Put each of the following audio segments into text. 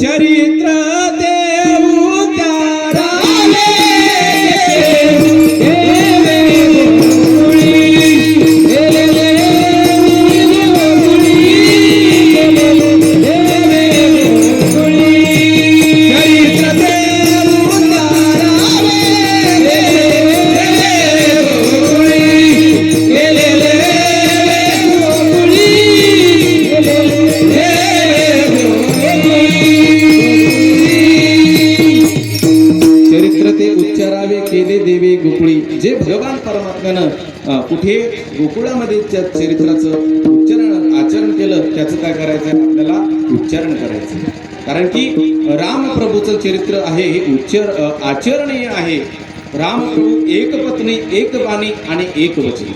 चरित्र देवे जे भगवान परमात्म्यानं कुठे गोकुळामध्ये त्या चरित्राचं उच्चारण आचरण केलं त्याचं काय करायचं आहे आपल्याला उच्चारण करायचं कारण की रामप्रभूचं चरित्र आहे हे उच्चार आचरणीय आहे. रामप्रभू एक पत्नी एक बाणी आणि एक वचन.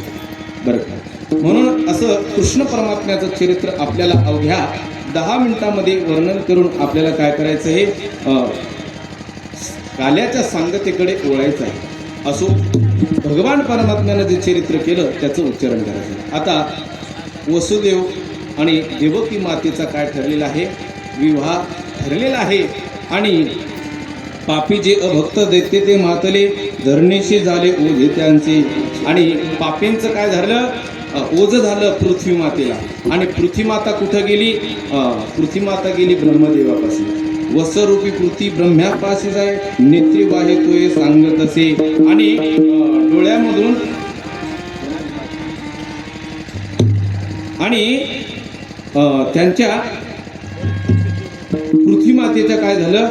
बरं का? म्हणून असं कृष्ण परमात्म्याचं चरित्र आपल्याला अवघ्या दहा मिनिटामध्ये वर्णन करून आपल्याला काय करायचं हे अं, काल्याच्या सांगतेकडे ओळायचं आहे. असो भगवान परमात्म्यानं जे चरित्र केलं त्याचं उच्चारण करायचं. आता वसुदेव आणि देवकी मातेचा काय ठरलेला आहे? विवाह ठरलेला आहे. आणि पापी जे अभक्त देते ते मातले धरणीशी झाले ओझे त्यांचे. आणि पापींचं काय झालं? ओझं ओझ झालं पृथ्वी मातेला. आणि पृथ्वीमाता कुठं गेली? पृथ्वीमाता गेली ब्रह्मदेवापासून. वस्त्ररूपी पृथ्वी ब्रह्म्यापाशी जाय नेत्री वाहे हे सांगत असे. आणि डोळ्यामधून आणि त्यांच्या पृथ्वीमातेचं काय झालं?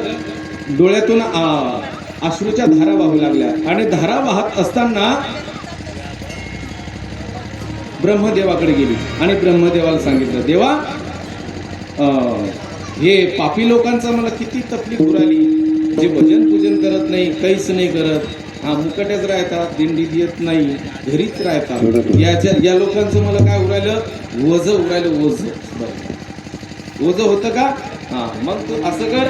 डोळ्यातून आ, अश्रूच्या धारा वाहू लागल्या. आणि धारा वाहत असताना ब्रह्मदेवाकडे गेली. आणि ब्रह्मदेवाला सांगितलं देवा अं, हे पापी लोकांचा मला किती तकलीफ उराली जे भजन पूजन करत नाही काहीच नाही करत. हा मुकट्याच राहतात दिंडी देत नाही घरीच राहतात. याच्या या लोकांचं मला काय उरायलं वज उरायलं वज. बरं. ओझ होतं का? हा मग तू असं कर.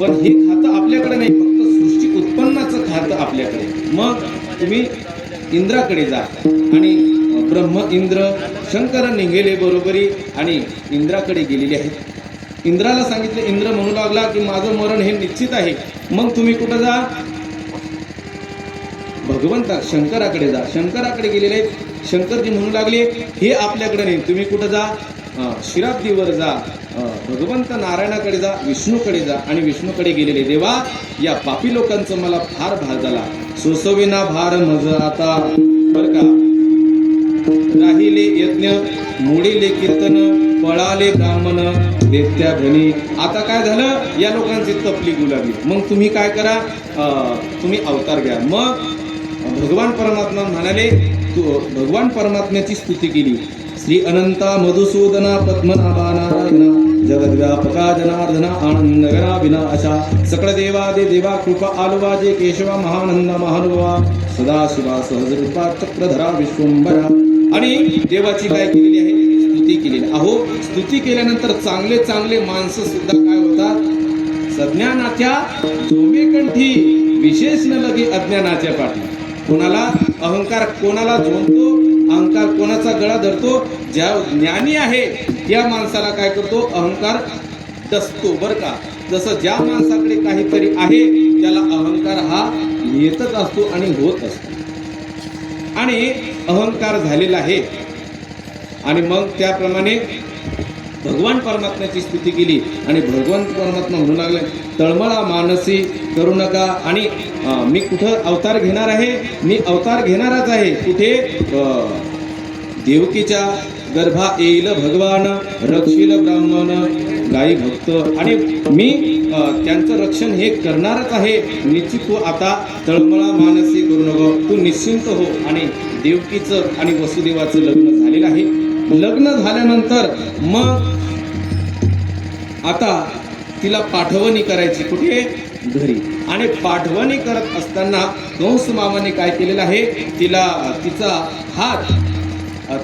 पण हे खातं आपल्याकडे नाही फक्त सृष्टी उत्पन्नाचं खातं आपल्याकडे. मग तुम्ही इंद्राकडे जा. आणि ब्रह्म इंद्र शंकर निघेले बरोबरी आणि इंद्राकडे गेलेले आहेत. इंद्राला सांगितलं इंद्र म्हणू लागला की माझं मरण हे निश्चित आहे. मग तुम्ही कुठं जा? भगवंता शंकराकडे जा. शंकराकडे गेलेले आहेत. शंकरजी म्हणू लागले हे आपल्याकडे नाही. तुम्ही कुठं जा? शिराब्दीवर जा. भगवंत नारायणाकडे जा विष्णूकडे जा. आणि विष्णूकडे गेलेले देवा या पापी लोकांचं मला फार भार झाला. सोसविना भार मज आता. बर का? राहिले यज्ञ मोडीले कीर्तन पळाले ब्राह्मण देत्या धनी आता काय झालं? या लोकांची तपली गुलाबी. मग तुम्ही काय करा? तुम्ही अवतार घ्या. मग भगवान परमात्मा म्हणाले तू भगवान परमात्म्याची स्तुती केली. श्री अनंता मधुसूदना पद्मनाभा नारायणा जगद्व्यापका जनार्दना आनंदगरा विनाशा सकळ देवा दे देवा कृपा आलुवाजे केशवा महानंद महानुभावा सदाशिवा सहजरूपा चक्रधरा विश्वंभरा. आणि देवाची काय केलेली आहे? केलेली. अहो स्तुती केल्यानंतर चांगले चांगले माणसं सुद्धा काय होतात? सज्ञानाच्या जोमेकंठी विशेष न लगे अज्ञानाच्या पाठी. कोणाला अहंकार कोणाला झोंबतो अहंकार कोणाचा गळा धरतो ज्या ज्ञानी आहे त्या माणसाला काय करतो? अहंकार डसतो बर का? जसं ज्या माणसाकडे काहीतरी आहे त्याला अहंकार हा येतच असतो आणि होत असतो. आणि अहंकार झालेला आहे. आणि मग त्याप्रमाणे भगवान परमात्म्याची स्तुती केली आणि भगवान परमात्मा म्हणू लागले तळमळा मानसी करू नका आणि मी कुठं अवतार घेणार आहे? मी अवतार घेणारच आहे. कुठे? देवकीच्या गर्भा येईल भगवान रक्षील ब्राह्मण गाई भक्त. आणि मी त्यांचं रक्षण हे करणारच आहे. निश्चित तू आता तळमळा मानसी करू नको. तू निश्चिंत हो. आणि देवकीचं आणि वसुदेवाचं लग्न झालेलं आहे. लग्न झाल्यानंतर मग आता तिला पाठवणी करायची कुठे? घरी. आणि पाठवणी करत असताना कंस मामाने काय केलेलं आहे? तिला तिचा हात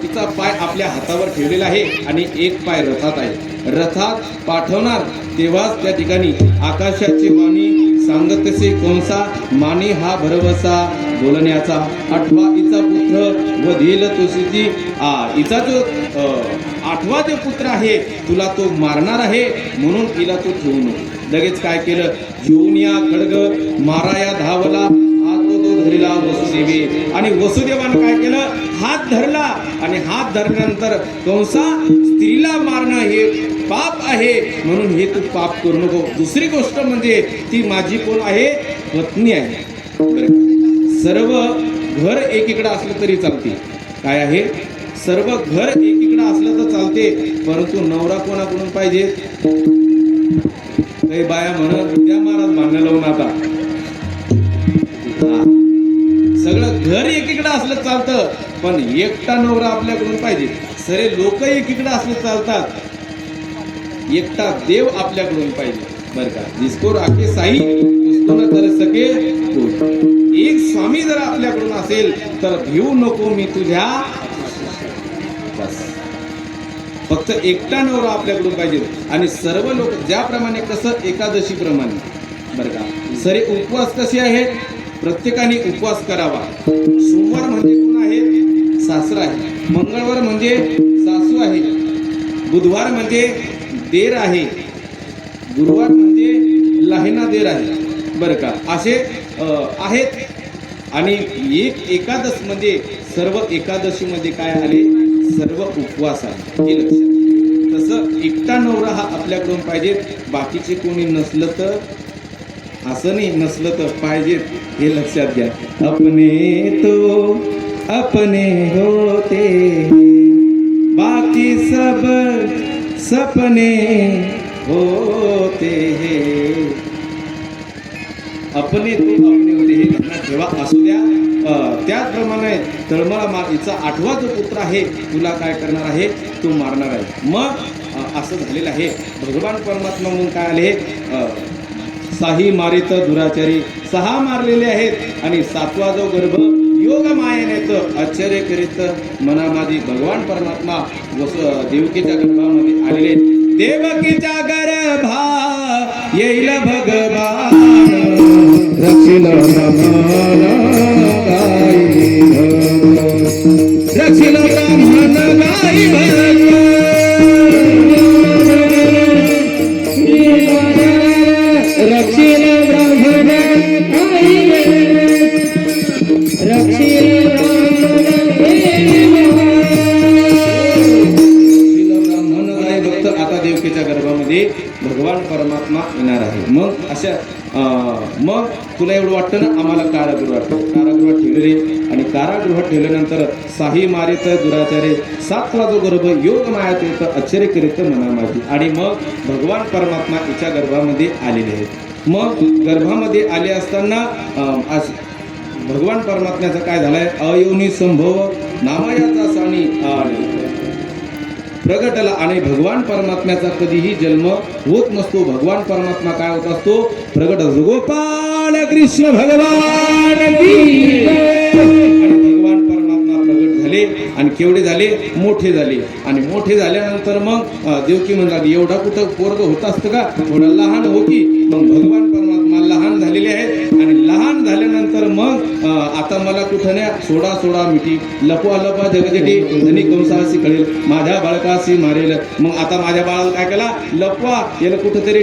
तिचा पाय आपल्या हातावर ठेवलेला आहे आणि एक पाय रथात आहे. रथात पाठवणार तेव्हाच त्या ठिकाणी आकाशाची वाणी सांगतसे कंसा माने हा भरवसा बोलण्याचा आठवा हिचा पुत्र व धील तुझी आ हिचा जो आठवा जो पुत्र आहे तुला तो मारणार आहे म्हणून तिला तो ठेवू नको लगेच काय केलं? घेऊन या खडग माराया धावला हात तो धरला वसुदेवी. आणि वसुदेवानं काय केलं? हात धरला. आणि हात धरल्यानंतर कंसा स्त्रीला मारणं हे पाप आहे म्हणून हे तू पाप करू नको. दुसरी गोष्ट म्हणजे ती माझी कोण आहे पत्नी आहे. बरं. सर्व घर एकीकडं असलं तरी चालते काय आहे? सर्व घर एकीकडं असलं तर चालते परंतु नवरा कोणाकडून पाहिजे? काही बाया म्हणत द्या महाराज भांडण लावून आता सगळं घर एकीकडं असलं चालतं पण एकटा नवरा आपल्याकडून पाहिजे. सरे लोक एकीकडं असले चालतात. एकटा देव आपल्याकडून पाहिजे. बरं का. जिसको राखे साई उसको न कर सके कोई. एक स्वामी जर आपल्याकडून असेल तर भिवू नको मी तुझ्या. फक्त एकटा नवरा आपल्याकडून पाहिजे. आणि सर्व लोक ज्याप्रमाणे कसं एकादशी प्रमाणे बरं का? सरे उपवास कसे आहेत प्रत्येकाने उपवास करावा. सोमवार म्हणजे कोण आहे? सासरा आहे. मंगळवार म्हणजे सासू आहे. बुधवार म्हणजे देर आहे. गुरुवार म्हणजे लाहिना देर आहे. बरं का? असे आहेत आणि एक एकादश म्हणजे सर्व एकादशीमध्ये काय आले? सर्व उपवास आले. हे लक्षात तसं एकटा नवरा हा आपल्याकडून पाहिजे बाकीचे कोणी नसलं तर असं नाही नसलं तर पाहिजे हे लक्षात घ्या. अपने तो अपने होते बाकी सब सपने होते हे. अपने तो अपने हे लक्षात ठेवा असू द्या त्याचप्रमाणे तळमळा मातीचा आठवा जो पुत्र आहे तुला काय करणार आहे? तो मारणार आहे. मग असं झालेलं आहे. भगवान परमात्मा म्हणून काय आले? साही मारित दुराचारी सहा मारलेले आहेत. आणि सातवा जो गर्भ योग मायेनेत आश्चर्य करीत मनामादी भगवान परमात्मा वस देवकीच्या गर्भामध्ये आलेले देवकीच्या गर्भा येईल भगवान. रक्षिल तुला वाटतं ना? आम्हाला कारागृहात. कारागृहात ठेवलेले आणि कारागृहात ठेवल्यानंतर साही मारित दुराचारे सातवा जो गर्भ योग मायात येत आश्चर्य करीत मना आणि मग भगवान परमात्मा तिच्या गर्भामध्ये आलेले आहेत. मग गर्भामध्ये आले असताना भगवान परमात्म्याचं काय झालंय? अयोनी संभव नामयाचा सानी प्रगटला आणि भगवान परमात्म्याचा कधीही जन्म होत नसतो. भगवान परमात्मा काय होत असतो? प्रगट गोपाल कृष्ण भगवान भगवान परमात्मा प्रगट झाले आणि केवढे झाले? मोठे झाले. आणि मोठे झाल्यानंतर मग देवकी म्हणतात एवढा कुठं पोरग होत असतं का? थोडा लहान हो की. मग भगवान परमात्मा लहान झालेले आहेत. आणि लहान झाल्यानंतर मग आता मला कुठं न्या सोडा सोडा मिठी लपवा लपवा जगजटी धनी कंसासी कळेल. माझ्या बाळकाशी मारेल. मग आता माझ्या बाळाला काय केला? लपवा. याला कुठंतरी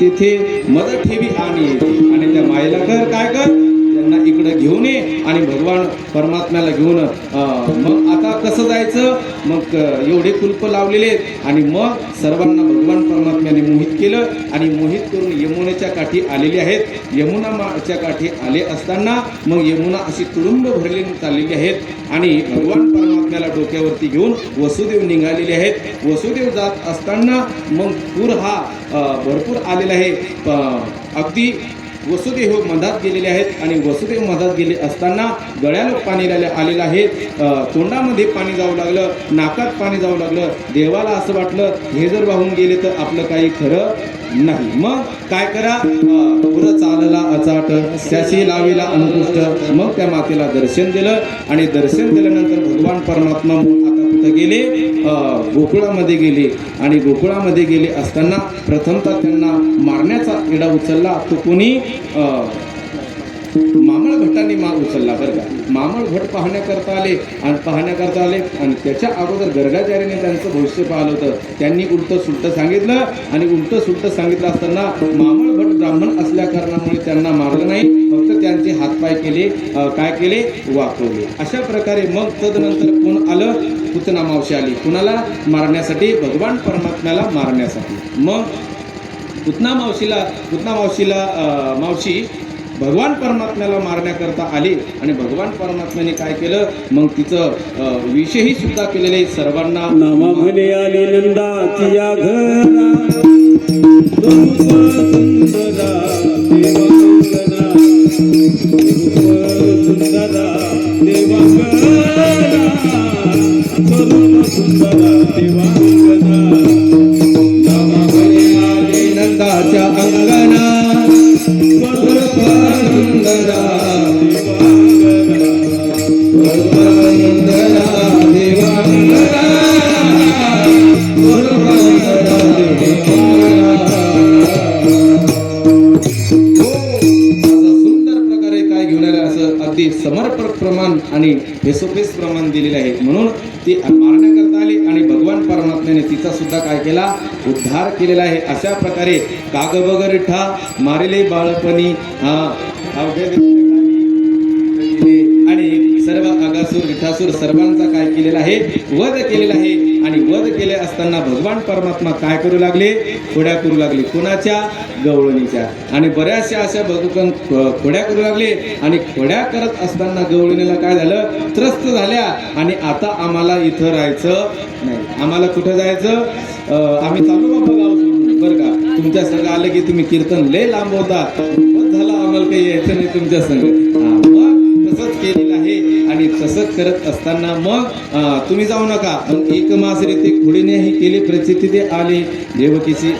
तिथे मदत ठेवी आणि आणि त्या मायेला कर काय कर? त्यांना इकडं घेऊन ये आणि भगवान परमात्म्याला घेऊन मग आता कसं जायचं? मग एवढे कुल्प लावलेले आहेत आणि मग सर्वांना भगवान परमात्म्याने मोहित केलं आणि मोहित करून यमुनेच्या काठी आलेले आहेत. यमुना माच्या काठी आले असताना मग यमुना अशी तुडुंब भरलेली चाललेली आहेत आणि भगवान परमात्म्याला डोक्यावरती घेऊन वसुदेव निघालेले आहेत. वसुदेव जात असताना मग पूर हा भरपूर आलेला आहे. अगदी वसुदेव मधात गेलेले आहेत आणि वसुदेव मधात गेले असताना गळ्याला पाणी आलेलं आहे. तोंडामध्ये पाणी जाऊ लागलं नाकात पाणी जाऊ लागलं. देवाला असं वाटलं हे जर वाहून गेले तर आपलं काही खरं नाही. मग काय करा? अ, पुरं चालला अचाट त्याशी लावीला अनुकृष्ट मग त्या मातेला दर्शन दिलं आणि दर्शन दिल्यानंतर भगवान परमात्मा कुठं गेले गोकुळामध्ये गेले आणि गोकुळामध्ये गेले असताना प्रथमतः त्यांना मारण्याचा इडा उचलला. तो कोणी? मामळ भटांनी माग उचलला बरं का. मामळ भट पाहण्याकरता आले आणि पाहण्याकरता आले आणि त्याच्या अगोदर गर्गाचार्याने त्यांचं भविष्य पाहिलं होतं. त्यांनी उलटं सुलटं सांगितलं आणि उलटं सुलटं सांगितलं असताना मामळ भट ब्राह्मण असल्या कारणामुळे त्यांना मारलं नाही. फक्त त्यांचे हातपाय केले काय केले? वाकवले. अशा प्रकारे मग तदनंतर कोण आलं? पुतना मावशी आली. कुणाला? मारण्यासाठी भगवान परमात्म्याला मारण्यासाठी. मग पुतना मावशीला पुतना मावशीला मावशी भगवान परमात्म्याला मारण्याकरता आली आणि भगवान परमात्म्याने काय केलं? मग तिचं विषयही सुद्धा केलेले सर्वांना. नामा म्हणे आली नंदाची घरा देवांगना आणि हेसोपेस प्रमाण दिलेले आहे म्हणून ती मारण्याकरता आली आणि भगवान परमात्म्याने तिचा सुद्धा काय केला? उद्धार केलेला आहे. अशा प्रकारे काग ठा मारिले बाळपणी हा सर्व विठासूर सर्वांचा काय केलेला आहे? वध केलेला आहे. आणि वध केले असताना भगवान परमात्मा काय करू लागले? खोड्या करू लागले. कोणाच्या? गवळणीच्या. आणि बऱ्याचशा अशा भगवान खोड्या करू लागले. आणि खोड्या करत असताना गवळणीला काय झालं? त्रस्त झाल्या. आणि आता आम्हाला इथं राहायचं नाही. आम्हाला कुठं जायचं? आम्ही चालू बाबा गाव बरं का? तुमच्या संघ आलं की तुम्ही कीर्तन लय लांब होता बस झालं आम्हाला काही यायचं नाही तुमच्या संघ ससत करत असताना मग तुम्ही जाऊ नका. एक मास रीते घोडीने ही प्रचिती ते आले. देवकीची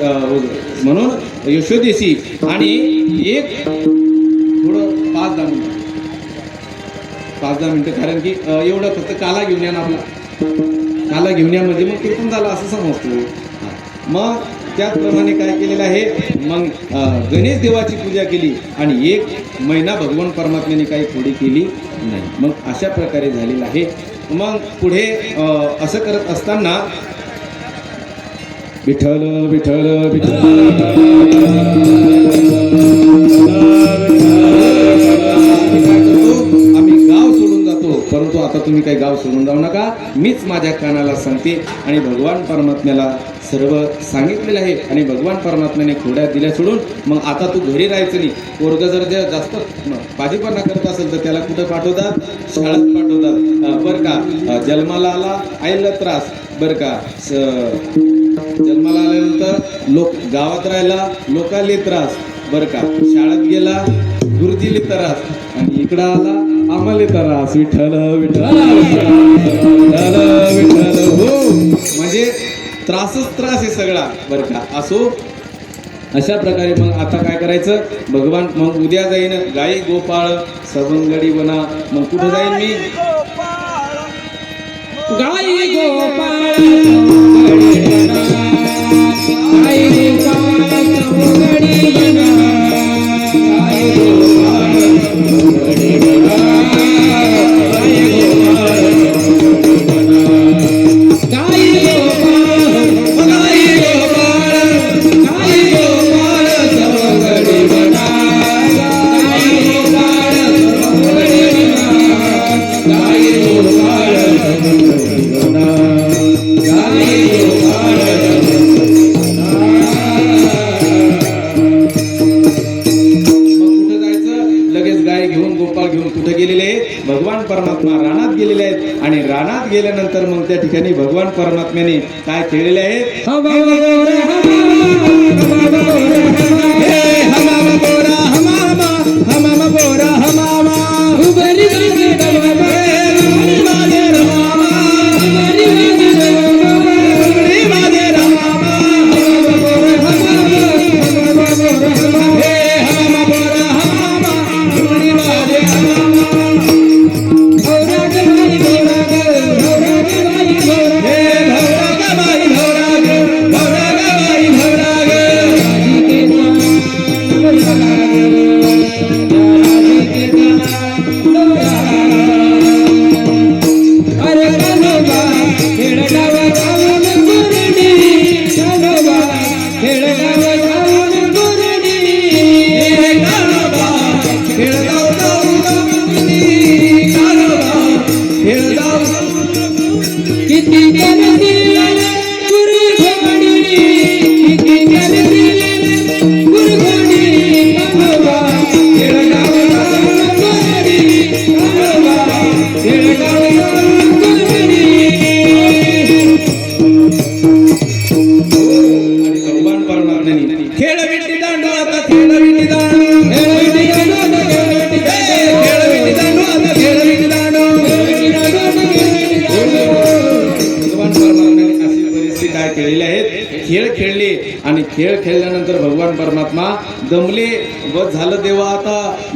म्हणून यशोदेशी आणि एक थोडं पाच दहा मिनिटं. पाच दहा मिनिटं कारण की एवढं फक्त काला घेऊन या ना. आपला काला घेऊन या म्हणजे मग कीर्तन झालं असं समजतो. मग त्याचप्रमाणे काय केलेलं आहे? मग गणेश देवाची पूजा केली आणि एक महिना भगवान परमात्म्याने काही थोडी केली. नाही. मग अशा प्रकारे झालेलं आहे. मग पुढे असं करत असताना विठ्ठल विठ्ठल विठ्ठल. परंतु आता तुम्ही काही गाव सोडून जाऊ नका. मीच माझ्या कानाला सांगते आणि भगवान परमात्म्याला सर्व सांगितलेलं आहे आणि भगवान परमात्म्याने खोड्या दिल्या सोडून मग आता तू घरी राहायचं नाही. पोरग जर ज्या जास्त पाठीपणा करत असेल तर त्याला कुठं पाठवतात? शाळेत पाठवतात. बरं का. जन्माला आला आईला त्रास. बरं का. स- जन्माला आल्यानंतर लोक गावात राहिला लोकाले त्रास. बरं का. शाळेत गेला गुरुजीले त्रास. आणि इकडं आला आम्हाला त्रास विठ्ठल विठ्ठल विठ्ठल विठ्ठल हो. म्हणजे त्रासच त्रास आहे सगळा बरं का. असो अशा प्रकारे मग आता काय करायचं? भगवान मग उद्या जाईन गाई गोपाळ सवंगडी बना मग कुठं जाईन मी? गाई गोपाळ. आभाळ घेऊन कुठे गेलेले आहेत? भगवान परमात्मा रानात गेलेले आहेत. आणि रानात गेल्यानंतर मग त्या ठिकाणी भगवान परमात्म्याने काय केलेले आहेत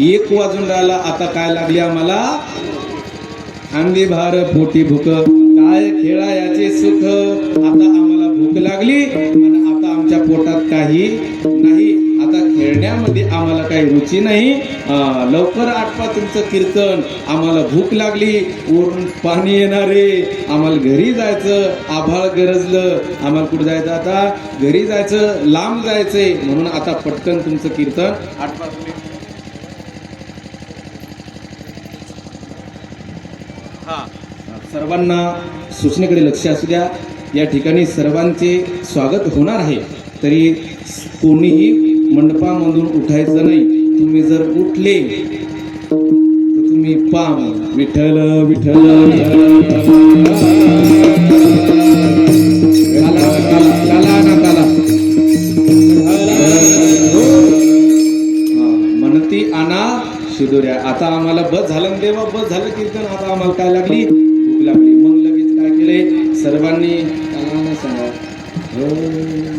एक वाजून राहिला आता काय लागली आम्हाला? अंगी भार पोटी भूक. काय खेळा याचे सुख. आता आम्हाला भूक लागली आणि आता आमच्या पोटात काही नाही. आता खेळण्यामध्ये आम्हाला काही रुची नाही. लवकर आठवा तुमचं कीर्तन. आम्हाला भूक लागली. वरून पाणी येणारे आम्हाला घरी जायचं. आभाळ गरजलं. आम्हाला कुठं जायचं आता? घरी जायचं. लांब जायचंय. म्हणून आता पटकन तुमचं कीर्तन आठवा सर्वांना सूचनेकडे लक्ष असू द्या. या ठिकाणी सर्वांचे स्वागत होणार आहे. तरी कोणीही मंडपामधून उठायचं नाही. तुम्ही जर उठले तर तुम्ही पाम. विठ्ठल विठ्ठल म्हणती शिदोऱ्या. आता आम्हाला बस झालं देवा बस झालं कीर्तन. आता आम्हाला काय लागली? सर्वांनी कानानं सांगा हो.